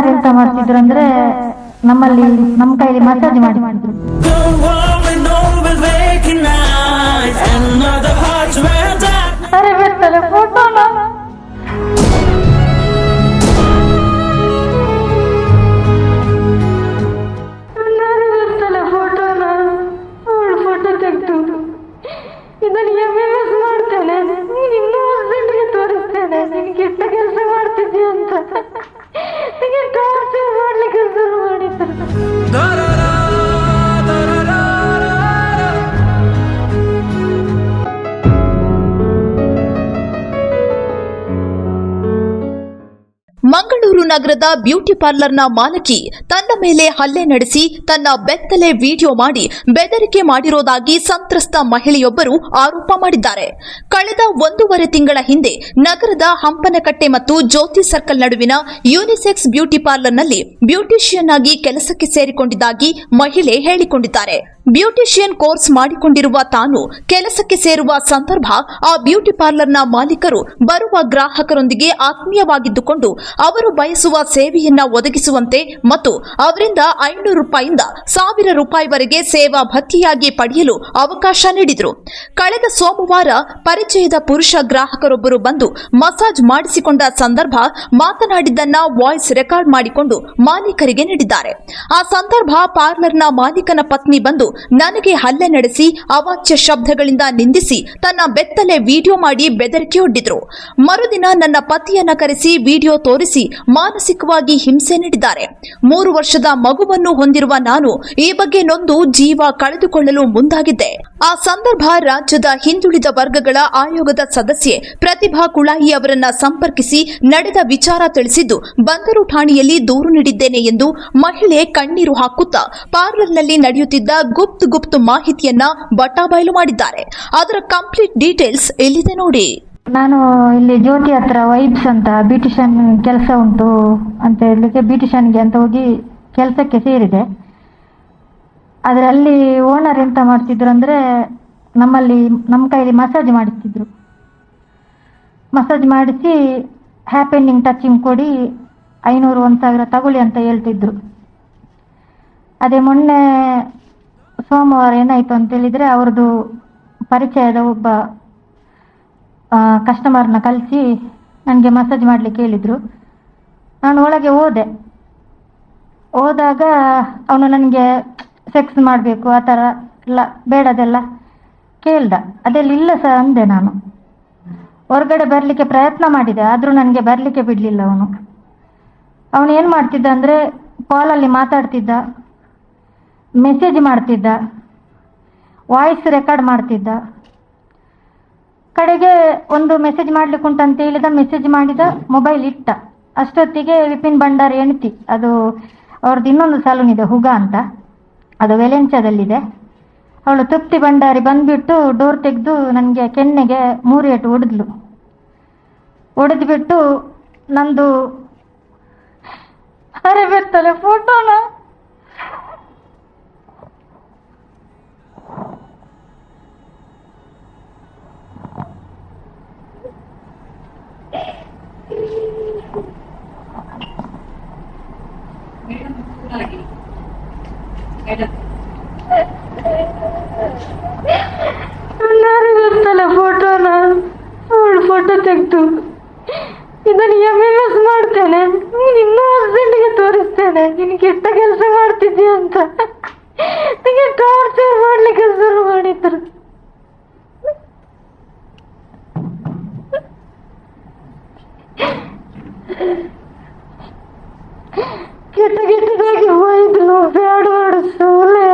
Owner ಎಂತ ಮಾಡ್ತಿದ್ರು ಅಂದ್ರೆ ನಮ್ಮಲ್ಲಿ ನಮ್ಮ ಕೈಲಿ ಮಸಾಜ್ ಮಾಡಿದ್ರು. Another heart's ಅರೆ ಫೋಟೋ ಮಾಡ್ತೇನೆ ನೀನು ಇನ್ನೂ ಹಸ್ಬೆಂಡ್ಗೆ ತೋರಿಸ್ತೇನೆ ನೀನು ಕೆಟ್ಟ ಕೆಲಸ ಮಾಡ್ತಿದ್ದೀಯ ಅಂತ. ಟಾರ್ಚರ್ ಮಾಡ್ಲಿಕ್ಕೆ ಶುರು ಮಾಡಿದ್ರು. ನಗರದ ಬ್ಯೂಟಿ ಪಾರ್ಲರ್ನ ಮಾಲಕಿ ತನ್ನ ಮೇಲೆ ಹಲ್ಲೆ ನಡೆಸಿ ತನ್ನ ಬೆತ್ತಲೆ ವಿಡಿಯೋ ಮಾಡಿ ಬೆದರಿಕೆ ಮಾಡಿರೋದಾಗಿ ಸಂತ್ರಸ್ತ ಮಹಿಳೆಯೊಬ್ಬರು ಆರೋಪ ಮಾಡಿದ್ದಾರೆ. ಕಳೆದ ಒಂದೂವರೆ ತಿಂಗಳ ಹಿಂದೆ ನಗರದ ಹಂಪನಕಟ್ಟೆ ಮತ್ತು ಜ್ಯೋತಿ ಸರ್ಕಲ್ ನಡುವಿನ ಯೂನಿಸೆಕ್ಸ್ ಬ್ಯೂಟಿ ಪಾರ್ಲರ್ನಲ್ಲಿ ಬ್ಯೂಟಿಷಿಯನ್ ಆಗಿ ಕೆಲಸಕ್ಕೆ ಸೇರಿಕೊಂಡಿದ್ದಾಗಿ ಮಹಿಳೆ ಹೇಳಿಕೊಂಡಿದ್ದಾರೆ. ಬ್ಯೂಟಿಷಿಯನ್ ಕೋರ್ಸ್ ಮಾಡಿಕೊಂಡಿರುವ ತಾನು ಕೆಲಸಕ್ಕೆ ಸೇರುವ ಸಂದರ್ಭ ಆ ಬ್ಯೂಟಿ ಪಾರ್ಲರ್ನ ಮಾಲೀಕರು ಬರುವ ಗ್ರಾಹಕರೊಂದಿಗೆ ಆತ್ಮೀಯವಾಗಿದ್ದುಕೊಂಡು ಅವರು ಬಯಸುವ ಸೇವೆಯನ್ನ ಒದಗಿಸುವಂತೆ ಮತ್ತು ಅವರಿಂದ ಐನೂರು ರೂಪಾಯಿಂದ ಸಾವಿರ ರೂಪಾಯಿವರೆಗೆ ಸೇವಾ ಭತ್ಯೆಯಾಗಿ ಪಡೆಯಲು ಅವಕಾಶ ನೀಡಿದರು. ಕಳೆದ ಸೋಮವಾರ ಪರಿಚಯದ ಪುರುಷ ಗ್ರಾಹಕರೊಬ್ಬರು ಬಂದು ಮಸಾಜ್ ಮಾಡಿಸಿಕೊಂಡ ಸಂದರ್ಭ ಮಾತನಾಡಿದ್ದನ್ನ ವಾಯ್ಸ್ ರೆಕಾರ್ಡ್ ಮಾಡಿಕೊಂಡು ಮಾಲೀಕರಿಗೆ ನೀಡಿದ್ದಾರೆ. ಆ ಸಂದರ್ಭ ಪಾರ್ಲರ್ನ ಮಾಲೀಕನ ಪತ್ನಿ ಬಂದು ನನಗೆ ಹಲ್ಲೆ ನಡೆಸಿ ಅವಾಚ್ಯ ಶಬ್ದಗಳಿಂದ ನಿಂದಿಸಿ ತನ್ನ ಬೆತ್ತಲೆ ವಿಡಿಯೋ ಮಾಡಿ ಬೆದರಿಕೆಯೊಡ್ಡಿದ್ರು ಮರುದಿನ ನನ್ನ ಪತಿಯನ್ನ ಕರೆಸಿ ವಿಡಿಯೋ ತೋರಿಸಿ ಮಾನಸಿಕವಾಗಿ ಹಿಂಸೆ ನೀಡಿದ್ದಾರೆ. ಮೂರು ವರ್ಷದ ಮಗುವನ್ನು ಹೊಂದಿರುವ ನಾನು ಈ ಬಗ್ಗೆ ನೊಂದು ಜೀವ ಕಳೆದುಕೊಳ್ಳಲು ಮುಂದಾಗಿದ್ದೆ. ಆ ಸಂದರ್ಭ ರಾಜ್ಯದ ಹಿಂದುಳಿದ ವರ್ಗಗಳ ಆಯೋಗದ ಸದಸ್ಯೆ ಪ್ರತಿಭಾ ಕುಳಾಯಿ ಅವರನ್ನ ಸಂಪರ್ಕಿಸಿ ನಡೆದ ವಿಚಾರ ತಿಳಿಸಿದ್ದು, ಬಂದರು ಠಾಣೆಯಲ್ಲಿ ದೂರು ನೀಡಿದ್ದೇನೆ ಎಂದು ಮಹಿಳೆ ಕಣ್ಣೀರು ಹಾಕುತ್ತಾ ಪಾರ್ಲರ್ನಲ್ಲಿ ನಡೆಯುತ್ತಿದ್ದ ಗುಪ್ತ್ ಗುಪ್ತ ಮಾಹಿತಿಯನ್ನ ಬಟಾಬಯಲು ಮಾಡಿದ್ದಾರೆ. ಅದರ ಕಂಪ್ಲೀಟ್ ಡೀಟೇಲ್ಸ್ ಎಲ್ಲಿದೆ ನೋಡಿ. ನಾನು ಇಲ್ಲಿ ಜ್ಯೋತಿ ಹತ್ರ ವೈಬ್ಸ್ ಅಂತ ಬ್ಯೂಟಿಷಿಯನ್ ಕೆಲಸ ಉಂಟು ಅಂತ ಹೇಳಲಿಕ್ಕೆ ಬ್ಯೂಟಿಷಿಯನ್ಗೆ ಅಂತ ಹೋಗಿ ಕೆಲಸಕ್ಕೆ ಸೇರಿದೆ. ಅದರಲ್ಲಿ ಓನರ್ ಎಂತ ಮಾಡ್ತಿದ್ರು ಅಂದರೆ ನಮ್ಮಲ್ಲಿ ನಮ್ಮ ಕೈಲಿ ಮಸಾಜ್ ಮಾಡಿಸ್ತಿದ್ರು. ಮಸಾಜ್ ಮಾಡಿಸಿ ಹ್ಯಾಪೆಂಡಿಂಗ್ ಟಚಿಂಗ್ ಕೊಡಿ, ಐನೂರು, ಒಂದು ಸಾವಿರ ತಗೊಳ್ಳಿ ಅಂತ ಹೇಳ್ತಿದ್ರು. ಅದೇ ಮೊನ್ನೆ ಸೋಮವಾರ ಏನಾಯ್ತು ಅಂತ ಹೇಳಿದ್ರೆ ಅವ್ರದ್ದು ಪರಿಚಯದ ಒಬ್ಬ ಕಸ್ಟಮರ್ನ ಕಳಿಸಿ ನನಗೆ ಮಸಾಜ್ ಮಾಡಲಿಕ್ಕೆ ಹೇಳಿದರು. ನಾನು ಒಳಗೆ ಹೋದೆ. ಹೋದಾಗ ಅವನು ನನಗೆ ಸೆಕ್ಸ್ ಮಾಡಬೇಕು, ಆ ಥರ ಎಲ್ಲ ಬೇಡದೆಲ್ಲ ಕೇಳ್ದ. ಅದೆಲ್ಲ ಇಲ್ಲ ಸರ್ ಅಂದೆ ನಾನು. ಹೊರಗಡೆ ಬರಲಿಕ್ಕೆ ಪ್ರಯತ್ನ ಮಾಡಿದೆ, ಆದರೂ ನನಗೆ ಬರಲಿಕ್ಕೆ ಬಿಡಲಿಲ್ಲ ಅವನು. ಅವನು ಏನು ಮಾಡ್ತಿದ್ದ ಅಂದರೆ ಕಾಲಲ್ಲಿ ಮಾತಾಡ್ತಿದ್ದ. ಮೆಸೇಜ್ ಮಾಡ್ತಿದ್ದ. ವಾಯ್ಸ್ ರೆಕಾರ್ಡ್ ಮಾಡ್ತಿದ್ದ. ಕಡೆಗೆ ಒಂದು ಮೆಸೇಜ್ ಮಾಡ್ಲಿಕ್ಕೆ ಉಂಟಂತ ಹೇಳಿದ ಮೆಸೇಜ್ ಮಾಡಿದ ಮೊಬೈಲ್ ಇಟ್ಟ. ಅಷ್ಟೊತ್ತಿಗೆ ವಿಪಿನ್ ಭಂಡಾರಿ ಎಣ್ತಿ. ಅದು ಅವ್ರದ್ದು ಇನ್ನೊಂದು ಸಲೂನ್ ಇದೆ, ಹುಗ ಅಂತ. ಅದು ವೆಲೆಂಚದಲ್ಲಿದೆ ಅವಳು ತೃಪ್ತಿ ಭಂಡಾರಿ ಬಂದ್ಬಿಟ್ಟು ಡೋರ್ ತೆಗೆದು ನನಗೆ ಕೆನ್ನೆಗೆ ಮೂರು ಏಟು ಹೊಡೆದ್ಲು ಹೊಡೆದ್ಬಿಟ್ಟು ನಂದು, ಅರೆ ಬಿಡ್ತಾಳೆ ಫೋಟೋನ ನನಗೊತ್ತಲ್ಲ ಫೋಟೋನ ಅವಳ ಫೋಟೋ ತೆಗೆದು ಇದನ್ನು ಎಂ ಎಂ ಎಸ್ ಮಾಡ್ತೇನೆ. ನೀನು ಇನ್ನೂ ಹಸ್ಬೆಂಡ್ಗೆ ತೋರಿಸ್ತೇನೆ. ನೀನು ಕೆಟ್ಟ ಕೆಲಸ ಮಾಡ್ತಿದ್ದೀಯ ಅಂತ. ನಿಮಗೆ ಟಾರ್ಚರ್ ಮಾಡ್ಲಿಕ್ಕೆ ಶುರು ಮಾಡಿದ್ರು. ಕೆಟ್ಟದಾಗಿ ಬೈದ್ರು ಬೇಡ ಬೇಡ ಸೋಲೆ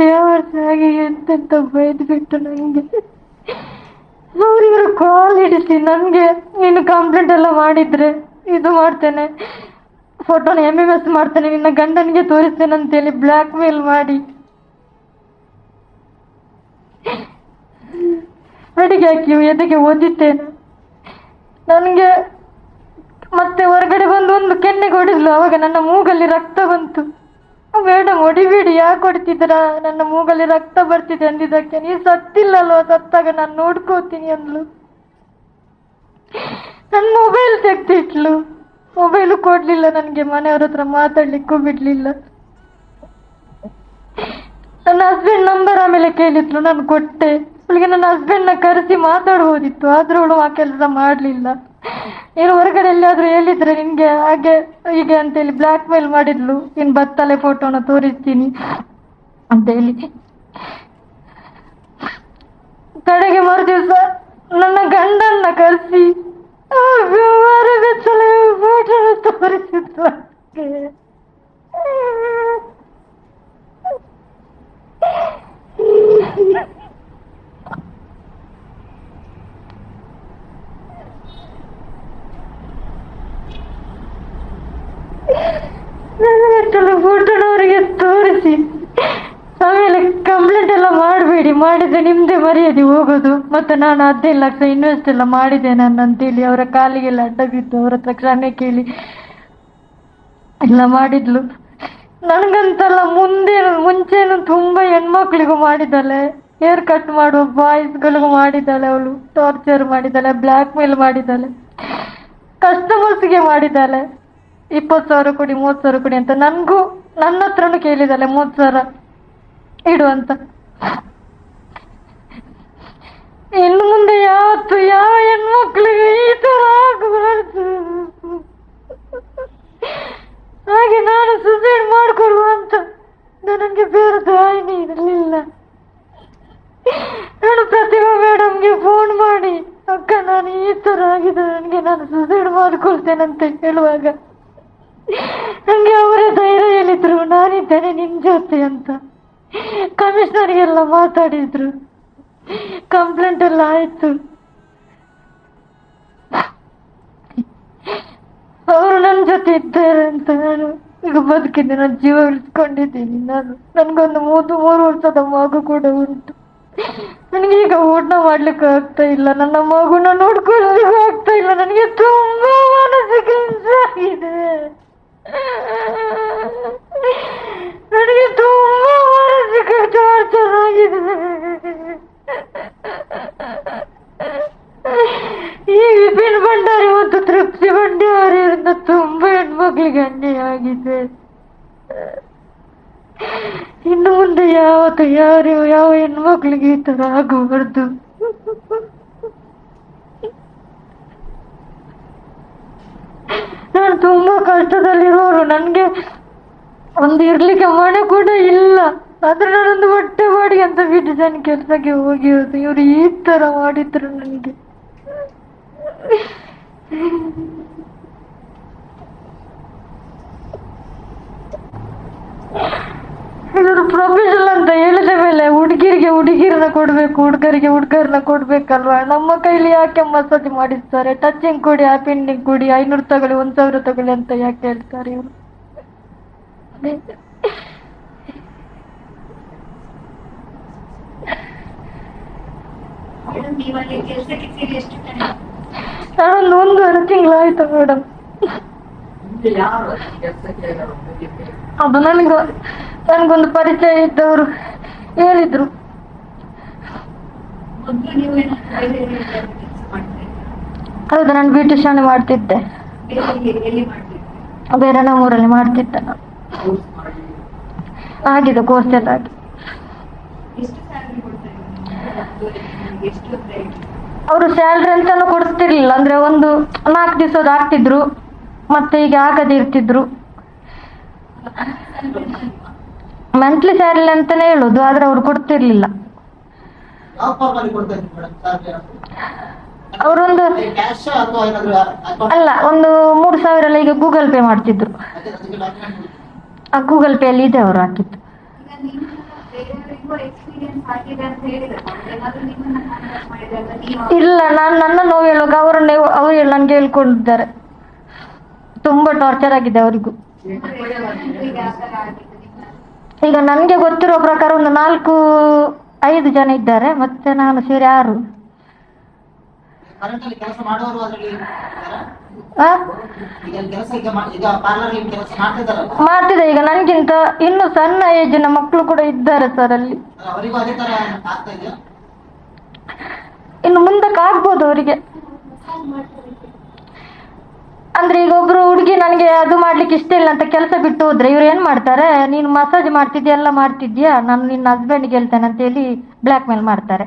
ಬೇವರ್ಸಾಗಿ ಎಂತೆಂತ ಬೈದು ಬಿಟ್ಟು ನನಗೆ ಅವ್ರಿವ್ರ ಕಾಲ್ ಹಿಡಿಸಿ ನನಗೆ ನೀನು ಕಂಪ್ಲೇಂಟ್ ಎಲ್ಲ ಮಾಡಿದ್ರೆ ಇದು ಮಾಡ್ತೇನೆ. ಫೋಟೋನ ಎಂ ಎಂ ಎಸ್ ಮಾಡ್ತೇನೆ, ನಿನ್ನ ಗಂಡನಿಗೆ ತೋರಿಸ್ತೇನೆ ಅಂತೇಳಿ ಬ್ಲ್ಯಾಕ್ ಮೇಲ್ ಮಾಡಿ. ಅಡಿಗೆ ಹಾಕಿ ಎದೆಗೆ ಓದಿದ್ದೇನೆ. ನನಗೆ ಮತ್ತೆ ಹೊರಗಡೆ ಬಂದು ಒಂದು ಕೆನ್ನೆಗೆ ಹೊಡೆದ್ಲು ಅವಾಗ ನನ್ನ ಮೂಗಲ್ಲಿ ರಕ್ತ ಬಂತು. ಮೇಡಮ್ ಹೊಡಿಬೇಡಿ ಯಾಕೆ ಹೊಡಿತಿದ್ದೀರಾ? ನನ್ನ ಮೂಗಲ್ಲಿ ರಕ್ತ ಬರ್ತಿದೆ ಅಂದಿದ್ದಕ್ಕೆ ನೀ ಸತ್ತಿಲ್ಲಲ್ವ? ಸತ್ತಾಗ ನಾನು ನೋಡ್ಕೋತೀನಿ ಅಂದ್ಲು. ನನ್ನ ಮೊಬೈಲ್ ತೆಗ್ದಿಟ್ಲು. ಮೊಬೈಲು ಕೊಡ್ಲಿಲ್ಲ ನನಗೆ, ಮನೆಯವ್ರ ಹತ್ರ ಮಾತಾಡ್ಲಿಕ್ಕೂ ಬಿಡ್ಲಿಲ್ಲ. ನನ್ನ ಹಸ್ಬೆಂಡ್ ನಂಬರ್ ಆಮೇಲೆ ಕೇಳಿದ್ಲು, ನಾನು ಕೊಟ್ಟೆ. ಅವಳಿಗೆ ನನ್ನ ಹಸ್ಬೆಂಡ್ನ ಕರೆಸಿ ಮಾತಾಡ್ಬೋದಿತ್ತು, ಆದ್ರೂ ಅವಳು ಆ ಕೆಲಸ ಮಾಡಲಿಲ್ಲ. ಏನು ಹೊರಗಡೆ ಎಲ್ಲಿಯಾದ್ರೂ ಹೇಳಿದ್ರೆ ನಿನ್ಗೆ ಹಾಗೆ, ಹೀಗೆ ಅಂತೇಳಿ ಬ್ಲಾಕ್ ಮೇಲ್ ಮಾಡಿದ್ಲು. ಇನ್ ಬತ್ತಲೆ ಫೋಟೋನ ತೋರಿಸ್ತೀನಿ ಅಂತ ಹೇಳಿ. ಕಡೆಗೆ ಮರು ದಿವಸ ನನ್ನ ಗಂಡನ್ನ ಕರೆಸಿ ಫೋಟೋ ತೋರಿಸಿದ್ದು ಅದ್ಕೆ. ಫೋಟೋನ ಅವರಿಗೆ ತೋರಿಸಿ ಆಮೇಲೆ ಕಂಪ್ಲೇಂಟ್ ಎಲ್ಲ ಮಾಡಬೇಡಿ ಮಾಡಿದ್ರೆ ನಿಮ್ದೇ ಮರ್ಯಾದೆ ಹೋಗೋದು ಮತ್ತೆ ನಾನು ಹದಿನೈದು ಲಕ್ಷ ಇನ್ವೆಸ್ಟ್ ಎಲ್ಲ ಮಾಡಿದೆ. ನಾನು ಅಂತೇಳಿ ಅವರ ಕಾಲಿಗೆಲ್ಲ ಅಡ್ಡ ಬಿದ್ದು ಅವ್ರ ಹತ್ರ ಕ್ಷಮೆ ಕೇಳಿ ಎಲ್ಲ ಮಾಡಿದ್ಲು. ನನಗಂತಲ್ಲ ಮುಂದೆ ಮುಂಚೆನು ತುಂಬಾ ಹೆಣ್ಮಕ್ಳಿಗೂ ಮಾಡಿದ್ದಾಳೆ. ಹೇರ್ ಕಟ್ ಮಾಡುವ ಬಾಯ್ಸ್ಗಳಿಗೂ ಮಾಡಿದ್ದಾಳೆ ಅವಳು. ಟಾರ್ಚರ್ ಮಾಡಿದ್ದಾಳೆ ಬ್ಲ್ಯಾಕ್ ಮೇಲ್ ಮಾಡಿದ್ದಾಳೆ ಕಸ್ಟಮರ್ಸ್ಗೆ ಮಾಡಿದ್ದಾಳೆ. ಇಪ್ಪತ್ತು ಸಾವಿರ ಕೊಡಿ, ಮೂವತ್ತು ಸಾವಿರ ಕೊಡಿ ಅಂತ ನನಗೂ ನನ್ನ ಹತ್ರನೂ ಕೇಳಿದ್ದಾಳೆ, ಮೂವತ್ತು ಸಾವಿರ ಇಡು ಅಂತ. ಇನ್ನು ಮುಂದೆ ಯಾವತ್ತು ಯಾವ ಹೆಣ್ಮಕ್ಳಿಗೆ ಈ ತರ ಆಗಬಾರ್ದು? ಹಾಗೆ ನಾನು ಸುಸೈಡ್ ಮಾಡ್ಕೊಡುವ ಅಂತ ನನಗೆ ಬೇರೆ ದಾರಿನೇ ಇರಲಿಲ್ಲ. ನಾನು ಪ್ರತಿಭಾ ಮೇಡಮ್ಗೆ ಫೋನ್ ಮಾಡಿ, ಅಕ್ಕ, ನಾನು ಈ ಥರ ಆಗಿದೆ ನನಗೆ ನಾನು ಸುಸೈಡ್ ಮಾಡ್ಕೊಳ್ತೇನೆ ಅಂತ ಹೇಳುವಾಗ. ನನಗೆ ಅವರೇ ಧೈರ್ಯ ಹೇಳಿದ್ರು, ನಾನಿದ್ದೇನೆ ನಿಮ್ಮ ಜೊತೆ ಅಂತ. ಕಮಿಷನರ್ಗೆಲ್ಲ ಮಾತಾಡಿದ್ರು. ಕಂಪ್ಲೇಂಟ್ ಎಲ್ಲ ಆಯ್ತು. ಅವರು ನನ್ನ ಜೊತೆ ಇದ್ದಾರೆ ಅಂತ ನಾನು ಈಗ ಬದುಕಿದ್ದೆ ನಾನು ಜೀವ ಉಳಿಸ್ಕೊಂಡಿದ್ದೀನಿ ನಾನು. ನನಗೊಂದು ಮೂರು ಮೂರು ವರ್ಷದ ಮಗು ಕೂಡ ಉಂಟು. ನನಗೆ ಈಗ ಊಟ ಮಾಡ್ಲಿಕ್ಕೆ ಆಗ್ತಾ ಇಲ್ಲ. ನನ್ನ ಮಗುನ ನೋಡ್ಕೊಳ್ಳಿಕ್ಕೆ ಆಗ್ತಾ ಇಲ್ಲ. ನನಗೆ ತುಂಬಾ ಮಾನಸಿಕ ಹಿಂಸೆ ಆಗಿದೆ ನನಗೆ ತುಂಬಾ ಮಾನಸಿಕ ಟಾರ್ಚರ್ ಆಗಿದೆ. ಈ ವಿಪಿನ್ ಭಂಡಾರಿ ಮತ್ತು ತೃಪ್ತಿ ಭಂಡಾರಿಯಿಂದ ತುಂಬಾ ಹೆಣ್ಮಕ್ಳಿಗೆ ಅನ್ಯಾಯ ಆಗಿದೆ ಇನ್ನು ಮುಂದೆ ಯಾವತ್ತು ಯಾರು, ಯಾವ ಹೆಣ್ಮಕ್ಳಿಗೆ ಈ ತರ ಆಗಬಾರ್ದು? ನಾನು ತುಂಬಾ ಕಷ್ಟದಲ್ಲಿರೋರು ನನ್ಗೆ ಒಂದು ಇರ್ಲಿಕ್ಕೆ ಮನೆ ಕೂಡ ಇಲ್ಲ. ಆದ್ರೆ ನಾನೊಂದು ಹೊಟ್ಟೆ ಮಾಡಿ ಅಂತ ನಾನು ಕೆಲಸಕ್ಕೆ ಹೋಗಿರೋದು. ಇವ್ರು ಈ ತರ ಮಾಡಿದ್ರು ನನಗೆ ಇವರು ಪ್ರೊಫೆಷನಲ್ ಅಂತ ಹೇಳಿದ ಮೇಲೆ ಹುಡುಗಿರಿಗೆ ಹುಡುಗಿರನ್ನ ಕೊಡ್ಬೇಕು, ಹುಡುಗರಿಗೆ ಹುಡುಗರನ್ನ ಕೊಡ್ಬೇಕಲ್ವಾ? ನಮ್ಮ ಕೈಲಿ ಯಾಕೆ ಮಸಾಜ್ ಮಾಡಿಸ್ತಾರೆ? ಟಚಿಂಗ್ ಕೊಡಿ ಹ್ಯಾಪಿಂಡಿಂಗ್ ಕೊಡಿ, ಐನೂರು ತಗೊಳ್ಳಿ, ಒಂದ್ ಸಾವಿರ ತಗೊಳ್ಳಿ ಅಂತ ಯಾಕೆ ಹೇಳ್ತಾರೆ ಇವರು? ನಾನೊಂದು ಒಂದೂವರೆ ತಿಂಗಳಾಯ್ತು ಮೇಡಮ್. ಅದು ನನಗೆ, ನನಗೊಂದು ಪರಿಚಯ ಇದ್ದವರು ಹೇಳಿದ್ರು? ಹೌದು, ನಾನು ಬ್ಯೂಟಿಷಿಯನ್ ಮಾಡ್ತಿದ್ದೆ. ಬೇರೆ ಮಾಡ್ತಿದ್ದ ನಮ್ಮೂರಲ್ಲಿ ಮಾಡ್ತಿದ್ದೆ ನಾನು. ಆಗಿದೆ ಕೋರ್ಸ್ ಎಲ್ಲ ಆಗಿ ಅವರು ಸ್ಯಾಲ್ರಿ ಅಂತಾನು ಕೊಡ್ತಿರ್ಲಿಲ್ಲ ಅಂದ್ರೆ ಒಂದು ನಾಲ್ಕು ದಿವಸದ ಹಾಕ್ತಿದ್ರು ಮತ್ತೆ ಈಗ ಆಗದೆ ಇರ್ತಿದ್ರು. ಮಂತ್ಲಿ ಸ್ಯಾಲ್ರಿ ಅಂತಾನೆ ಹೇಳೋದು ಆದ್ರೆ ಅವ್ರು ಕೊಡ್ತಿರ್ಲಿಲ್ಲ. ಅವರೊಂದು ಅಲ್ಲ ಒಂದು ಮೂರು ಸಾವಿರ ಎಲ್ಲ ಈಗ ಗೂಗಲ್ ಪೇ ಮಾಡ್ತಿದ್ರು. ಗೂಗಲ್ ಪೇ ಅಲ್ಲಿ ಇದೆ ಅವರು ಹಾಕಿದ್ದು. ಇಲ್ಲ, ನಾನು ನನ್ನ ನೋವು ಹೇಳುವಾಗ ಅವರು ಅವರು ನನಗೆ ಹೇಳ್ಕೊಂಡಿದ್ದಾರೆ. ತುಂಬಾ ಟಾರ್ಚರ್ ಆಗಿದೆ ಅವರಿಗೂ. ಈಗ ನನಗೆ ಗೊತ್ತಿರೋ ಪ್ರಕಾರ ಒಂದು ನಾಲ್ಕು ಐದು ಜನ ಇದ್ದಾರೆ, ಮತ್ತೆ ನಾನು ಸೇರಿ ಆರು. ಕರೆಂಟ್ ಅಲ್ಲಿ ಕೆಲಸ ಮಾಡೋರು ಅದರಲ್ಲಿ? ಆ? ಈಗ ನನ್ಗಿಂತ ಇನ್ನು ಸಣ್ಣ ಏಜಿನ ಮಕ್ಕಳು ಕೂಡ ಇದ್ದಾರೆ ಸರ್ ಅಲ್ಲಿ. ಇನ್ನು ಮುಂದಕ್ಕೆ ಆಗ್ಬೋದು ಅವರಿಗೆ. ಅಂದ್ರೆ ಈಗ ಒಬ್ರು ಹುಡುಗಿ ನನಗೆ ಅದು ಮಾಡ್ಲಿಕ್ಕೆ ಇಷ್ಟ ಇಲ್ಲ ಅಂತ ಕೆಲಸ ಬಿಟ್ಟು ಹೋದ್ರೆ ಇವ್ರು ಏನ್ ಮಾಡ್ತಾರೆ? ನೀನು ಮಸಾಜ್ ಮಾಡ್ತಿದ್ಯಾ? ಎಲ್ಲ ಮಾಡ್ತಿದ್ಯಾ? ನಾನು ನಿನ್ನ ಹಸ್ಬೆಂಡ್ಗೆ ಹೇಳ್ತೇನೆ ಅಂತ ಹೇಳಿ ಬ್ಲ್ಯಾಕ್ ಮೇಲ್ ಮಾಡ್ತಾರೆ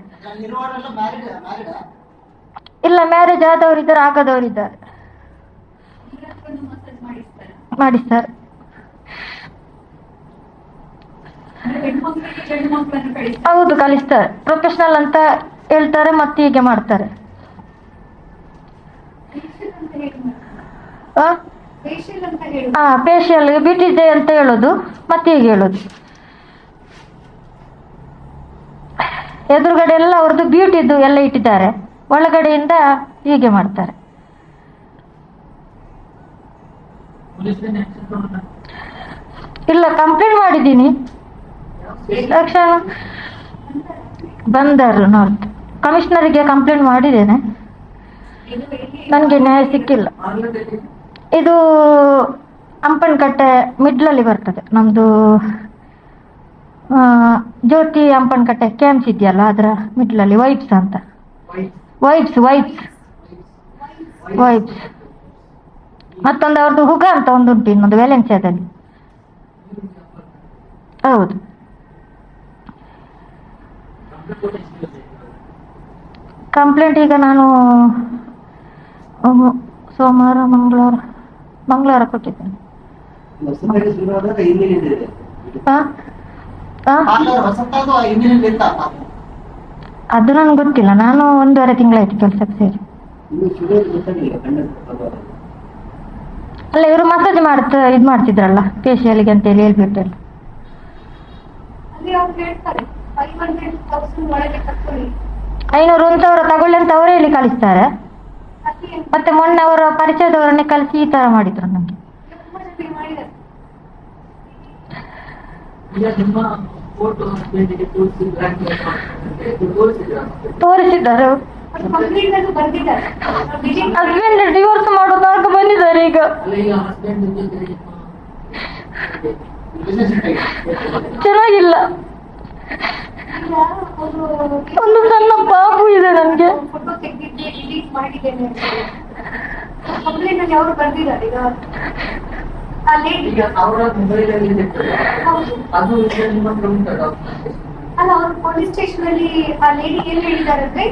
ಇಲ್ಲ ಮ್ಯಾರೇಜ್ ಆದವ್ರು ಇದ್ದಾರೆ, ಆಗದವ್ರು ಇದ್ದಾರೆ. ಮಾಡಿ ಸರ್ ಹೌದು, ಕಲಿಸ್ತಾರೆ. ಪ್ರೊಫೆಷನಲ್ ಅಂತ ಹೇಳ್ತಾರೆ, ಮತ್ತೆ ಹೀಗೆ ಮಾಡ್ತಾರೆ. ಆ? ಫೇಶಿಯಲ್ ಬ್ಯೂಟಿ ಅಂತ ಹೇಳೋದು, ಮತ್ತೆ ಹೀಗೆ ಹೇಳೋದು. ಎದುರುಗಡೆ ಎಲ್ಲ ಅವ್ರದ್ದು ಬ್ಯೂಟಿದು ಎಲ್ಲ ಇಟ್ಟಿದ್ದಾರೆ. ಒಳಗಡೆಯಿಂದ ಹೀಗೆ ಮಾಡ್ತಾರೆ. ಇಲ್ಲ ಕಂಪ್ಲೇಂಟ್ ಮಾಡಿದ್ದೀನಿ. ತಕ್ಷಣ ಬಂದರು ನಾರ್ತ್ ಕಮಿಷನರಿಗೆ ಕಂಪ್ಲೇಂಟ್ ಮಾಡಿದ್ದೇನೆ. ನನಗೆ ನ್ಯಾಯ ಸಿಕ್ಕಿಲ್ಲ. ಇದು ಅಂಪನ್ಕಟ್ಟೆ ಮಿಡ್ಲಲ್ಲಿ ಬರ್ತದೆ. ನಮ್ಮದು ಜ್ಯೋತಿ ಅಂಪನ್ಕಟ್ಟೆ ಕ್ಯಾಂಪ್ಸ್ ಇದೆಯಲ್ಲ ಅದರ ಮಿಡ್ಲಲ್ಲಿ ವೈಪ್ಸ್ ಅಂತ. ವೈಬ್ಸ್ ವೈಬ್ಸ್ ವೈಬ್ಸ್ ಮತ್ತೊಂದು ಅವ್ರದ್ದು ಹುಗ ಅಂತ ಒಂದು ಉಂಟು ಇನ್ನೊಂದು ವ್ಯಾಲೆನ್ಸಿಯಾದಲ್ಲಿ ಹೌದು. ಕಂಪ್ಲೇಂಟ್ ಈಗ ನಾನು ಸೋಮವಾರ ಮಂಗಳವಾರ ಮಂಗಳವಾರ ಕೊಟ್ಟಿದ್ದೇನೆ. ಹಾಂ ಹಾ ಪಾರ್ಲರ್ ಹೊಸತಾದು ಹಿಂದಿನಿಂದ ಇತ್ತ ಅದು ನನ್ಗೆ ಗೊತ್ತಿಲ್ಲ. ನಾನು ಒಂದೂವರೆ ತಿಂಗಳಾಯ್ತು ಕೆಲಸಕ್ಕೆ ಸೇರಿ. ಅಲ್ಲ ಇವರು ಮಸಾಜ್ ಮಾಡ್ತ ಇದು ಮಾಡ್ತಿದ್ರಲ್ಲ ಫೇಶಿಯಲ್ಗೆ ಅಂತೇಳಿ ಹೇಳ್ಬಿಟ್ಟಲ್ಲ ಅವ್ರು ಐನೂರು ಒಂದು ಸಾವಿರ ತಗೊಳ್ಳಿ ಅಂತ ಅವರೇ ಇಲ್ಲಿ ಕಳಿಸ್ತಾರೆ. ಮತ್ತೆ ಮೊನ್ನೆ ಅವರ ಪರಿಚಯದವರನ್ನೇ ಕಳಿಸಿ ಈ ತರ ಮಾಡಿದ್ರು ನನಗೆ ತುಂಬ ಜನರಿಗೆ ಮಾಡಿದ್ದಾರೆ. ತೋರಿಸಿದ್ದಾರೆ ಕಂಪ್ಲೇಂಟ್ ಬರ್ದಿದ್ದಾರೆ ಹಸ್ಬೆಂಡ್ ಡಿವೋರ್ಸ್ ಮಾಡೋ ತನಕ ಬಂದಿದ್ದಾರೆ ಈಗ. ಚೆನ್ನಾಗಿಲ್ಲ ಈಗ ಒಂದು ಸಣ್ಣ ಪಾಪು ಇದೆ ನನಗೆ. ಫೋಟೋ ತೆಗೆದಿದ್ದೆ ಡಿಲೀಟ್ ಮಾಡಿದ್ದೇನೆ ಅವರು ಈಗ ಆ ಅಲ್ಲ. ಅವರು ಪೊಲೀಸ್ ಸ್ಟೇಷನ್ ಅಲ್ಲಿ ಆ ಲೇಡಿ ಏನ್ ಹೇಳಿದ್ದಾರೆ ಅಂದ್ರೆ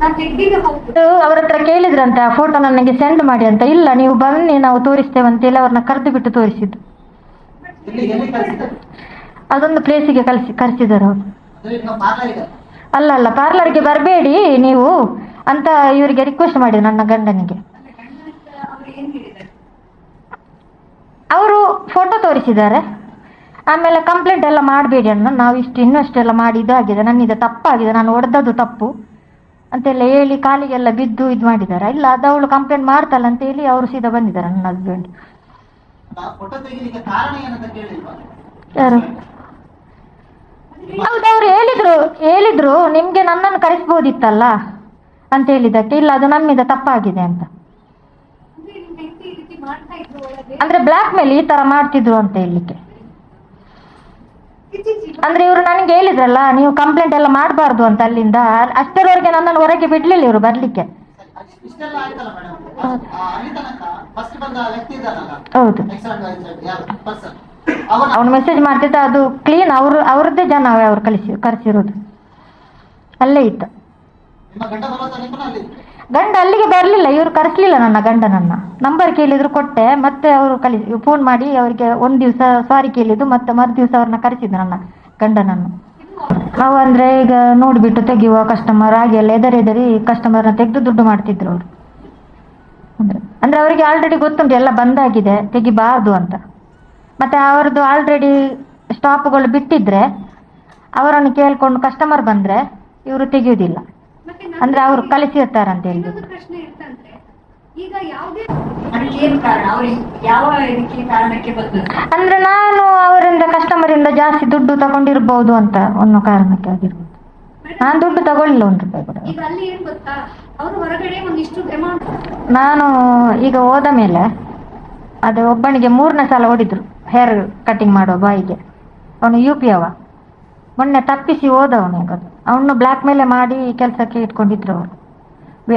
ನಾನು ತೆಗ್ದಿದ್ದು ಹೌದು. ಅವ್ರ ಹತ್ರ ಕೇಳಿದ್ರಂತೆ ಆ ಫೋಟೋ ನನಗೆ ಸೆಂಡ್ ಮಾಡಿ ಅಂತ. ಇಲ್ಲ ನೀವು ಬನ್ನಿ ನಾವು ತೋರಿಸ್ತೇವೆ ಅಂತೇಳಿ ಅವ್ರನ್ನ ಕರೆದು ಬಿಟ್ಟು ತೋರಿಸಿದ್ದು. ಇಲ್ಲಿ ಎಲ್ಲಿ ಕಳಿಸಿದ್ದಾರೆ ಅದೊಂದು ಪ್ಲೇಸಿಗೆ ಕಳಿಸಿ ಕರೆಸಿದ್ದಾರೆ ಅವರು. ಅಲ್ಲ ಅಲ್ಲ ಪಾರ್ಲರ್ಗೆ ಬರಬೇಡಿ ನೀವು ಅಂತ ಇವರಿಗೆ ರಿಕ್ವೆಸ್ಟ್ ಮಾಡಿದ್ರು ನನ್ನ ಗಂಡನಿಗೆ. ಅವ್ರು ಫೋಟೋ ತೋರಿಸಿದ್ದಾರೆ. ಆಮೇಲೆ ಕಂಪ್ಲೇಂಟ್ ಎಲ್ಲ ಮಾಡಬೇಡಿ ಅಣ್ಣ ನಾವು ಇಷ್ಟು ಇನ್ನಷ್ಟೆಲ್ಲ ಮಾಡಿ ಇದಾಗಿದೆ ನನ್ನಿಂದ ತಪ್ಪಾಗಿದೆ ನಾನು ಹೊಡೆದದ್ದು ತಪ್ಪು ಅಂತೆಲ್ಲ ಹೇಳಿ ಕಾಲಿಗೆಲ್ಲ ಬಿದ್ದು ಇದು ಮಾಡಿದ್ದಾರೆ. ಇಲ್ಲ ಅದು ಅವಳು ಕಂಪ್ಲೇಂಟ್ ಮಾಡ್ತಲ್ಲ ಅಂತ ಹೇಳಿ ಅವರು ಸೀದಾ ಬಂದಿದ್ದಾರೆ ನನ್ನ ಹಸ್ಬೆಂಡ್ ಯಾರು? ಹೌದು ಅವ್ರು ಹೇಳಿದ್ರು ಹೇಳಿದ್ರು ನಿಮ್ಗೆ ನನ್ನನ್ನು ಕರೆಸ್ಬೋದಿತ್ತಲ್ಲ ಅಂತ ಹೇಳಿದ್ದಕ್ಕೆ ಇಲ್ಲ ಅದು ನಮ್ಮಿಂದ ತಪ್ಪಾಗಿದೆ ಅಂತ ಅಂದ್ರೆ ನಿಮ್ ಹೆಂಡತಿ ಈ ರೀತಿ ಮಾಡ್ತಾ ಇದ್ರು ಒಳಗೆ ಅಂದ್ರೆ ಬ್ಲಾಕ್ ಮೇಲೆ ಈ ತರ ಮಾಡ್ತಿದ್ರು ಅಂತ ಹೇಳಲಿಕ್ಕೆ. ಅಂದ್ರೆ ಇವರು ನನಗೆ ಹೇಳಿದ್ರಲ್ಲ, ನೀವು ಕಂಪ್ಲೇಂಟ್ ಎಲ್ಲ ಮಾಡಬಾರ್ದು ಅಂತ ಅಲ್ಲಿಂದ. ಅಷ್ಟರವರೆಗೆ ನನ್ನನ್ನು ಹೊರಗೆ ಬಿಡ್ಲಿಲ್ಲ ಇವರು ಬರ್ಲಿಕ್ಕೆ. ಹೌದು. ಅವ್ನು ಮೆಸೇಜ್ ಮಾಡ್ತಿದ್ದ, ಅದು ಕ್ಲೀನ್ ಅವ್ರು, ಅವ್ರದ್ದೇ ಜನ ಅವ್ರು ಕಳಿಸಿ, ಕರೆಸಿರೋದು. ಅಲ್ಲೇ ಇತ್ತು ಗಂಡ ಅಲ್ಲಿಗೆ ಬರಲಿಲ್ಲ, ಇವರು ಕರೆಸ್ಲಿಲ್ಲ ನನ್ನ ಗಂಡನನ್ನ. ನಂಬರ್ ಕೇಳಿದ್ರು ಕೊಟ್ಟೆ, ಮತ್ತೆ ಅವರು ಕಳಿಸಿ ಫೋನ್ ಮಾಡಿ ಅವರಿಗೆ ಒಂದು ದಿವಸ ಸಾರಿ ಕೇಳಿದ್ದು, ಮತ್ತೆ ಮರು ದಿವಸ ಅವ್ರನ್ನ ಕರೆಸಿದ್ದು ನನ್ನ ಗಂಡನನ್ನು. ನಾವು ಅಂದ್ರೆ ಈಗ ನೋಡಿಬಿಟ್ಟು ತೆಗೆಯುವ ಕಸ್ಟಮರ್ ಹಾಗೆ ಎಲ್ಲ ಎದರೆದರಿ ಕಸ್ಟಮರ್ನ ತೆಗೆದು ದುಡ್ಡು ಮಾಡ್ತಿದ್ರು ಅವರು. ಅಂದ್ರೆ ಅಂದ್ರೆ ಅವರಿಗೆ ಆಲ್ರೆಡಿ ಗೊತ್ತುಂಟು, ಎಲ್ಲ ಬಂದಾಗಿದೆ ತೆಗಿಬಾರ್ದು ಅಂತ. ಮತ್ತೆ ಅವರದ್ದು ಆಲ್ರೆಡಿ ಸ್ಟಾಪ್ಗಳು ಬಿಟ್ಟಿದ್ರೆ, ಅವರನ್ನು ಕೇಳ್ಕೊಂಡು ಕಸ್ಟಮರ್ ಬಂದ್ರೆ ಇವರು ತೆಗೆಯುವುದಿಲ್ಲ ಮತ್ತೆ ಅಂದ್ರೆ ಅವರು ಕಲಿಸಿರ್ತಾರೆ ಅಂತ ಹೇಳಿ ಇನ್ನೊಂದು ಪ್ರಶ್ನೆ ಇರ್ತಂದ್ರೆ ಈಗ ಯಾವುದೇ ಅದಕ್ಕೆ ಕಾರಣ? ಅವ್ರು ಯಾವ ಇದಕ್ಕೆ ಕಾರಣಕ್ಕೆ ಬಂದದ್ದು ಅಂದ್ರೆ ನಾನು ಅವರಿಂದ ಕಸ್ಟಮರ್ ಇಂದ ಜಾಸ್ತಿ ದುಡ್ಡು ತಗೊಂಡಿರ್ಬಹುದು ಅಂತ ಒಂದು ಕಾರಣಕ್ಕೆ ಆಗಿರ್ಬೋದು. ನಾನು ದುಡ್ಡು ತಗೊಳ್ಳಿಲ್ಲ ಒಂದು ರೂಪಾಯಿ ಕೂಡ. ಈಗ ಅಲ್ಲಿ ಏನ್ ಗೊತ್ತಾ? ಅವರು ಹೊರಗಡೆ ಒಂದಿಷ್ಟು ಅಮೌಂಟ್ ನಾನು ಈಗ ಹೋದ ಮೇಲೆ ಅದು ಒಬ್ಬನಿಗೆ ಮೂರನೇ ಸಲ ಹೊಡಿದ್ರು ಹೇರ್ ಕಟಿಂಗ್ ಮಾಡೋ ಬಾಯಿಗೆ. ಅವನು ಯು ಪಿ ಅವ. ಮೊನ್ನೆ ತಪ್ಪಿಸಿ ಹೋದವನು ಈಗ. ಅವನು ಬ್ಲ್ಯಾಕ್ ಮೇಲೆ ಮಾಡಿ ಕೆಲಸಕ್ಕೆ ಇಟ್ಕೊಂಡಿದ್ರು ಅವರು.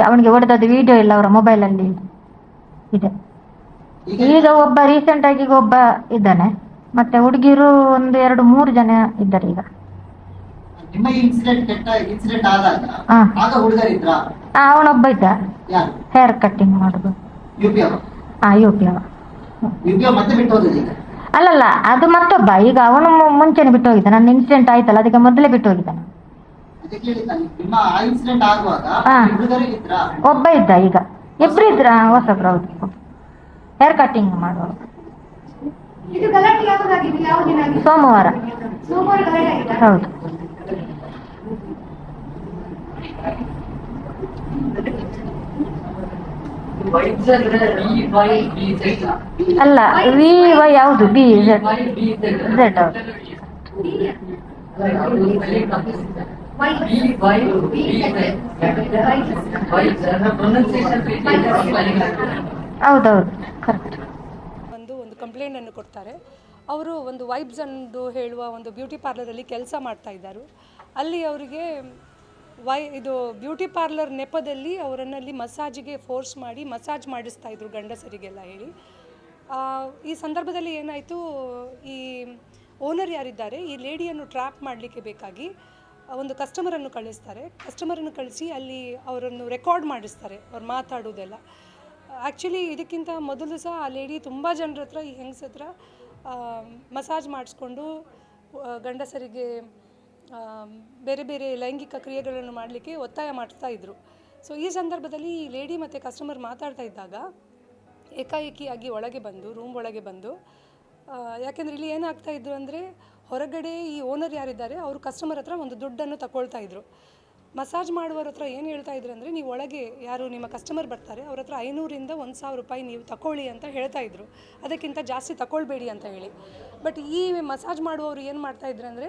ಅವನಿಗೆ ಹೊಡೆದದ್ದು ವಿಡಿಯೋ ಇಲ್ಲ ಅವರ ಮೊಬೈಲಲ್ಲಿ ಇದೆ. ಈಗ ಒಬ್ಬ ರೀಸೆಂಟ್ ಆಗಿ ಈಗ ಒಬ್ಬ ಇದ್ದಾನೆ. ಮತ್ತೆ ಹುಡುಗಿರು ಒಂದು ಎರಡು ಮೂರು ಜನ ಇದ್ದಾರೆ ಈಗ. ಅವನೊಬ್ಬ ಇದ್ದ. ಹೇರ್ ಕಟ್ಟಿಂಗ್ ಮಾಡುದು. ಯು ಪಿ ಅವರು? ಹಾ ಯು ಪಿ ಅವ ಅಲ್ಲಲ್ಲ, ಅದು ಮತ್ತೊಬ್ಬ ಈಗ ಅವನು ಮುಂಚೆನೆ ಬಿಟ್ಟು ಹೋಗಿದ್ದ ನನ್ನ ಇನ್ಸಿಡೆಂಟ್ ಆಯ್ತಲ್ಲ, ಅದಕ್ಕೆ ಮೊದಲೇ ಬಿಟ್ಟು ಹೋಗಿದ್ದಾನೆ ಒಬ್ಬ ಇದ್ದ ಈಗ. ಇಬ್ರು ಇದ್ರ? ಹೊಸಬ್ರು, ಹೌದು. ಹೇರ್ ಕಟಿಂಗ್ ಮಾಡುವ ಸೋಮವಾರ. ಹೌದು. ಅಲ್ಲ ವಿ ವೈ ಯಾವುದು? ಬಿ ಝೆಡ್ ಝೆಡ್ ಹೌದು ಹೌದೌದು ಕರೆಕ್ಟ್ ಒಂದು ಒಂದು ಕಂಪ್ಲೇಂಟನ್ನು ಕೊಡ್ತಾರೆ. ಅವರು ಒಂದು ವೈಬ್ಸ್ ಅಂದು ಹೇಳುವ ಒಂದು ಬ್ಯೂಟಿ ಪಾರ್ಲರಲ್ಲಿ ಕೆಲಸ ಮಾಡ್ತಾ ಇದ್ದರು. ಅಲ್ಲಿ ಅವರಿಗೆ ವೈ ಇದು ಬ್ಯೂಟಿ ಪಾರ್ಲರ್ ನೆಪದಲ್ಲಿ ಅವರನ್ನಲ್ಲಿ ಮಸಾಜಿಗೆ ಫೋರ್ಸ್ ಮಾಡಿ ಮಸಾಜ್ ಮಾಡಿಸ್ತಾ ಇದ್ರು ಗಂಡಸರಿಗೆಲ್ಲ ಹೇಳಿ. ಈ ಸಂದರ್ಭದಲ್ಲಿ ಏನಾಯಿತು, ಈ ಓನರ್ ಯಾರಿದ್ದಾರೆ, ಈ ಲೇಡಿಯನ್ನು ಟ್ರ್ಯಾಪ್ ಮಾಡಲಿಕ್ಕೆ ಬೇಕಾಗಿ ಒಂದು ಕಸ್ಟಮರನ್ನು ಕಳಿಸ್ತಾರೆ. ಕಸ್ಟಮರನ್ನು ಕಳಿಸಿ ಅಲ್ಲಿ ಅವರನ್ನು ರೆಕಾರ್ಡ್ ಮಾಡಿಸ್ತಾರೆ, ಅವ್ರು ಮಾತಾಡೋದೆಲ್ಲ. ಆ್ಯಕ್ಚುಲಿ ಇದಕ್ಕಿಂತ ಮೊದಲು ಸಹ ಆ ಲೇಡಿ ತುಂಬ ಜನರ ಹತ್ರ ಈ ಹೆಂಗಸತ್ರ ಮಸಾಜ್ ಮಾಡಿಸ್ಕೊಂಡು ಗಂಡಸರಿಗೆ ಬೇರೆ ಬೇರೆ ಲೈಂಗಿಕ ಕ್ರಿಯೆಗಳನ್ನು ಮಾಡಲಿಕ್ಕೆ ಒತ್ತಾಯ ಮಾಡ್ತಾ ಇದ್ದರು ಸೊ ಈ ಸಂದರ್ಭದಲ್ಲಿ ಈ ಲೇಡಿ ಮತ್ತು ಕಸ್ಟಮರ್ ಮಾತಾಡ್ತಾ ಇದ್ದಾಗ ಏಕಾಏಕಿಯಾಗಿ ಒಳಗೆ ಬಂದು ರೂಮ್ ಒಳಗೆ ಬಂದು ಯಾಕೆಂದರೆ ಇಲ್ಲಿ ಏನಾಗ್ತಾ ಇದ್ರು ಅಂದರೆ ಹೊರಗಡೆ ಈ ಓನರ್ ಯಾರಿದ್ದಾರೆ, ಅವರು ಕಸ್ಟಮರ್ ಹತ್ರ ಒಂದು ದುಡ್ಡನ್ನು ತಗೊಳ್ತಾ ಇದ್ರು. ಮಸಾಜ್ ಮಾಡುವವ್ರ ಹತ್ರ ಏನು ಹೇಳ್ತಾ ಇದ್ರು ಅಂದರೆ ನೀವು ಒಳಗೆ ಯಾರು ನಿಮ್ಮ ಕಸ್ಟಮರ್ ಬರ್ತಾರೆ, ಅವ್ರ ಹತ್ರ ಐನೂರಿಂದ ಒಂದು ಸಾವಿರ ರೂಪಾಯಿ ನೀವು ತಗೊಳ್ಳಿ ಅಂತ ಹೇಳ್ತಾ ಇದ್ರು. ಅದಕ್ಕಿಂತ ಜಾಸ್ತಿ ತಗೊಳ್ಬೇಡಿ ಅಂತ ಹೇಳಿ. ಬಟ್ ಈ ಮಸಾಜ್ ಮಾಡುವವರು ಏನು ಮಾಡ್ತಾ ಇದ್ರು ಅಂದರೆ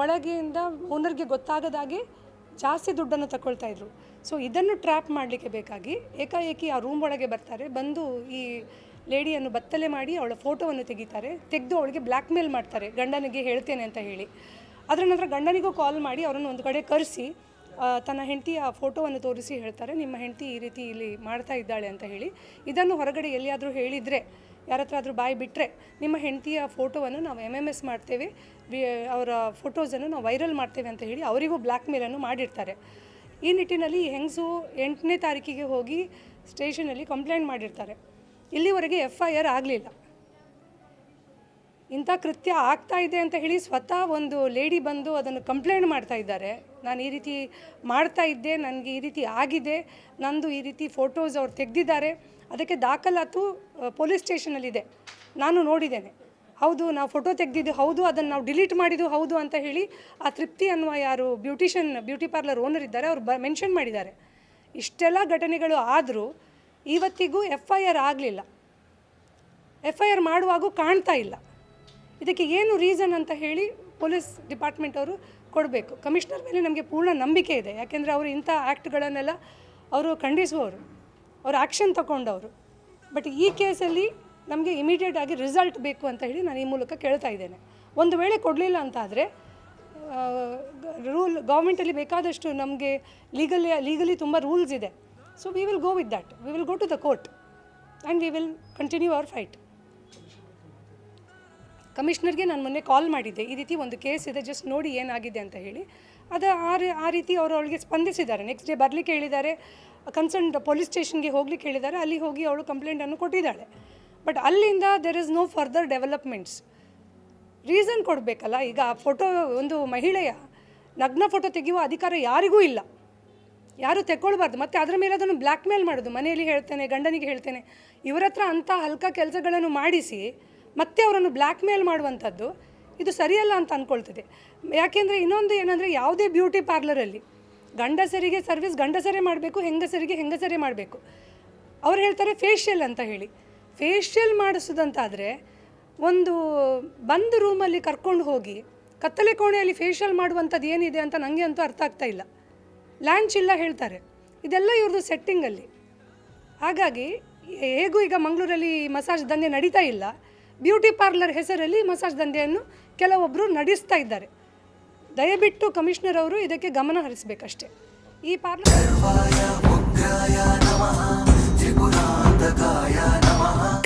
ಒಳಗೆಯಿಂದ ಓನರ್ಗೆ ಗೊತ್ತಾಗದಾಗೆ ಜಾಸ್ತಿ ದುಡ್ಡನ್ನು ತಗೊಳ್ತಾ ಇದ್ರು. ಸೊ ಇದನ್ನು ಟ್ರ್ಯಾಪ್ ಮಾಡಲಿಕ್ಕೆ ಬೇಕಾಗಿ ಏಕಾಏಕಿ ಆ ರೂಮ್ ಒಳಗೆ ಬರ್ತಾರೆ. ಬಂದು ಈ ಲೇಡಿಯನ್ನು ಬತ್ತಲೆ ಮಾಡಿ ಅವಳ ಫೋಟೋವನ್ನು ತೆಗಿತಾರೆ. ತೆಗೆದು ಅವಳಿಗೆ ಬ್ಲ್ಯಾಕ್ ಮೇಲ್ ಮಾಡ್ತಾರೆ. ಗಂಡನಿಗೆ ಹೇಳ್ತೇನೆ ಅಂತ ಹೇಳಿ. ಅದರ ನಂತರ ಗಂಡನಿಗೂ ಕಾಲ್ ಮಾಡಿ ಅವರನ್ನು ಒಂದು ಕಡೆ ಕರೆಸಿ ತನ್ನ ಹೆಂಡತಿಯ ಫೋಟೋವನ್ನು ತೋರಿಸಿ ಹೇಳ್ತಾರೆ. ನಿಮ್ಮ ಹೆಂಡತಿ ಈ ರೀತಿ ಇಲ್ಲಿ ಮಾಡ್ತಾ ಇದ್ದಾಳೆ ಅಂತ ಹೇಳಿ. ಇದನ್ನು ಹೊರಗಡೆ ಎಲ್ಲಿಯಾದರೂ ಹೇಳಿದರೆ ಯಾರ ಹತ್ರ ಆದರೂ ಬಾಯಿ ಬಿಟ್ಟರೆ ನಿಮ್ಮ ಹೆಂಡತಿಯ ಫೋಟೋವನ್ನು ನಾವು ಎಂ ಎಂ ಎಸ್ ಮಾಡ್ತೇವೆ. ಅವರ ಫೋಟೋಸನ್ನು ನಾವು ವೈರಲ್ ಮಾಡ್ತೇವೆ ಅಂತ ಹೇಳಿ ಅವರಿಗೂ ಬ್ಲ್ಯಾಕ್ ಮೇಲನ್ನು ಮಾಡಿರ್ತಾರೆ. ಈ ನಿಟ್ಟಿನಲ್ಲಿ ಹೆಂಗಸು ಎಂಟನೇ ತಾರೀಕಿಗೆ ಹೋಗಿ ಸ್ಟೇಷನಲ್ಲಿ ಕಂಪ್ಲೇಂಟ್ ಮಾಡಿರ್ತಾರೆ. ಇಲ್ಲಿವರೆಗೆ ಎಫ್ ಐ ಆರ್ ಆಗಲಿಲ್ಲ. ಇಂಥ ಕೃತ್ಯ ಆಗ್ತಾ ಇದೆ ಅಂತ ಹೇಳಿ ಸ್ವತಃ ಒಂದು ಲೇಡಿ ಬಂದು ಅದನ್ನು ಕಂಪ್ಲೇಂಟ್ ಮಾಡ್ತಾ ಇದ್ದಾರೆ. ನಾನು ಈ ರೀತಿ ಮಾಡ್ತಾ ಇದ್ದೆ, ನನಗೆ ಈ ರೀತಿ ಆಗಿದೆ, ನಂದು ಈ ರೀತಿ ಫೋಟೋಸ್ ಅವ್ರು ತೆಗೆದಿದ್ದಾರೆ. ಅದಕ್ಕೆ ದಾಖಲಾತು ಪೊಲೀಸ್ ಸ್ಟೇಷನಲ್ಲಿದೆ. ನಾನು ನೋಡಿದ್ದೇನೆ. ಹೌದು, ನಾವು ಫೋಟೋ ತೆಗೆದಿದ್ದು ಹೌದು, ಅದನ್ನು ನಾವು ಡಿಲೀಟ್ ಮಾಡಿದ್ದು ಹೌದು ಅಂತ ಹೇಳಿ ಆ ತೃಪ್ತಿ ಅನ್ನುವ ಯಾರು ಬ್ಯೂಟಿಷಿಯನ್, ಬ್ಯೂಟಿ ಪಾರ್ಲರ್ ಓನರ್ ಇದ್ದಾರೆ, ಅವರು ಬ, ಮೆನ್ಷನ್ ಮಾಡಿದ್ದಾರೆ. ಇಷ್ಟೆಲ್ಲ ಘಟನೆಗಳು ಆದರೂ ಇವತ್ತಿಗೂ ಎಫ್ ಐ ಆರ್ ಆಗಲಿಲ್ಲ. ಎಫ್ ಐ ಆರ್ ಮಾಡುವಾಗೂ ಕಾಣ್ತಾ ಇಲ್ಲ. ಇದಕ್ಕೆ ಏನು ರೀಸನ್ ಅಂತ ಹೇಳಿ ಪೊಲೀಸ್ ಡಿಪಾರ್ಟ್ಮೆಂಟ್ ಅವರು ಕೊಡಬೇಕು. ಕಮಿಷನರ್ ಮೇಲೆ ನಮಗೆ ಪೂರ್ಣ ನಂಬಿಕೆ ಇದೆ. ಯಾಕೆಂದರೆ ಅವರು ಇಂಥ ಆ್ಯಕ್ಟ್ಗಳನ್ನೆಲ್ಲ ಅವರು ಖಂಡಿಸುವವರು. ಅವರು ಆ್ಯಕ್ಷನ್ ತಗೊಂಡವರು. ಬಟ್ ಈ ಕೇಸಲ್ಲಿ ನಮಗೆ ಇಮಿಡಿಯೇಟ್ ಆಗಿ ರಿಸಲ್ಟ್ ಬೇಕು ಅಂತ ಹೇಳಿ ನಾನು ಈ ಮೂಲಕ ಕೇಳ್ತಾ ಇದ್ದೇನೆ. ಒಂದು ವೇಳೆ ಕೊಡಲಿಲ್ಲ ಅಂತಾದರೆ ರೂಲ್ ಗೌರ್ಮೆಂಟಲ್ಲಿ ಬೇಕಾದಷ್ಟು ನಮಗೆ ಲೀಗಲಿ ಲೀಗಲಿ ತುಂಬ ರೂಲ್ಸ್ ಇದೆ. So we will go with that we will go to the court and we will continue our fight ಕಮಿಷ್ನರ್ಗೆ ನಾನು ಮೊನ್ನೆ ಕಾಲ್ ಮಾಡಿದ್ದೆ. ಈ ರೀತಿ ಒಂದು ಕೇಸ್ ಇದೆ ಜಸ್ಟ್ ನೋಡಿ ಏನಾಗಿದೆ ಅಂತ ಹೇಳಿ. ಅದು ಆ ಆ ರೀತಿ ಅವರು ಅವಳಿಗೆ ಸ್ಪಂದಿಸಿದ್ದಾರೆ. ನೆಕ್ಸ್ಟ್ ಡೇ ಬರಲಿಕ್ಕೆ ಹೇಳಿದ್ದಾರೆ. ಕನ್ಸರ್ನ್ ಪೊಲೀಸ್ ಸ್ಟೇಷನ್ಗೆ ಹೋಗ್ಲಿಕ್ಕೆ ಹೇಳಿದ್ದಾರೆ ಅಲ್ಲಿ ಹೋಗಿ ಅವಳು ಕಂಪ್ಲೇಂಟನ್ನು ಕೊಟ್ಟಿದ್ದಾಳೆ. ಬಟ್ ಅಲ್ಲಿಂದ there is no further developments reason ಕೊಡಬೇಕಲ್ಲ, ಈಗ ಆ ಫೋಟೋ ಒಂದು ಮಹಿಳೆಯ ನಗ್ನ ಫೋಟೋ ತೆಗೆಯುವ ಅಧಿಕಾರ ಯಾರಿಗೂ ಇಲ್ಲ. ಯಾರು ತೆಕ್ಕೊಳ್ಬಾರ್ದು, ಮತ್ತು ಅದರ ಮೇಲೆ ಅದನ್ನು ಬ್ಲ್ಯಾಕ್ ಮೇಲ್ ಮಾಡೋದು, ಮನೆಯಲ್ಲಿ ಹೇಳ್ತೇನೆ, ಗಂಡನಿಗೆ ಹೇಳ್ತೇನೆ, ಇವರ ಹತ್ರ ಅಂಥ ಹಲ್ಕ ಕೆಲಸಗಳನ್ನು ಮಾಡಿಸಿ, ಮತ್ತೆ ಅವರನ್ನು ಬ್ಲ್ಯಾಕ್ ಮೇಲ್ ಮಾಡುವಂಥದ್ದು, ಇದು ಸರಿಯಲ್ಲ ಅಂತ ಅಂದ್ಕೊಳ್ತದೆ ಯಾಕೆಂದರೆ ಇನ್ನೊಂದು ಏನಂದರೆ ಯಾವುದೇ ಬ್ಯೂಟಿ ಪಾರ್ಲರಲ್ಲಿ ಗಂಡಸರಿಗೆ ಸರ್ವಿಸ್ ಗಂಡಸರೇ ಮಾಡಬೇಕು, ಹೆಂಗಸರಿಗೆ ಹೆಂಗಸರೇ ಮಾಡಬೇಕು. ಅವ್ರು ಹೇಳ್ತಾರೆ ಫೇಶಿಯಲ್ ಅಂತ ಹೇಳಿ. ಫೇಶಿಯಲ್ ಮಾಡಿಸೋದಂತಾದರೆ ಒಂದು ಬಂದು ರೂಮಲ್ಲಿ ಕರ್ಕೊಂಡು ಹೋಗಿ ಕತ್ತಲೆ ಕೋಣೆಯಲ್ಲಿ ಫೇಶಿಯಲ್ ಮಾಡುವಂಥದ್ದು ಏನಿದೆ ಅಂತ ನನಗೆ ಅಂತೂ ಅರ್ಥ ಆಗ್ತಾ ಇಲ್ಲ. ಲ್ಯಾಂಚ್ ಇಲ್ಲ ಹೇಳ್ತಾರೆ. ಇದೆಲ್ಲ ಇವ್ರದ್ದು ಸೆಟ್ಟಿಂಗಲ್ಲಿ ಹಾಗಾಗಿ ಹೇಗೂ ಈಗ ಮಂಗಳೂರಲ್ಲಿ ಮಸಾಜ್ ದಂಧೆ ನಡೀತಾ ಇಲ್ಲ. ಬ್ಯೂಟಿ ಪಾರ್ಲರ್ ಹೆಸರಲ್ಲಿ ಮಸಾಜ್ ದಂಧೆಯನ್ನು ಕೆಲವೊಬ್ಬರು ನಡೆಸ್ತಾ ಇದ್ದಾರೆ. ದಯವಿಟ್ಟು ಕಮಿಷನರ್ ಅವರು ಇದಕ್ಕೆ ಗಮನ ಹರಿಸಬೇಕಷ್ಟೇ. ಈ ಪಾರ್ಲರ್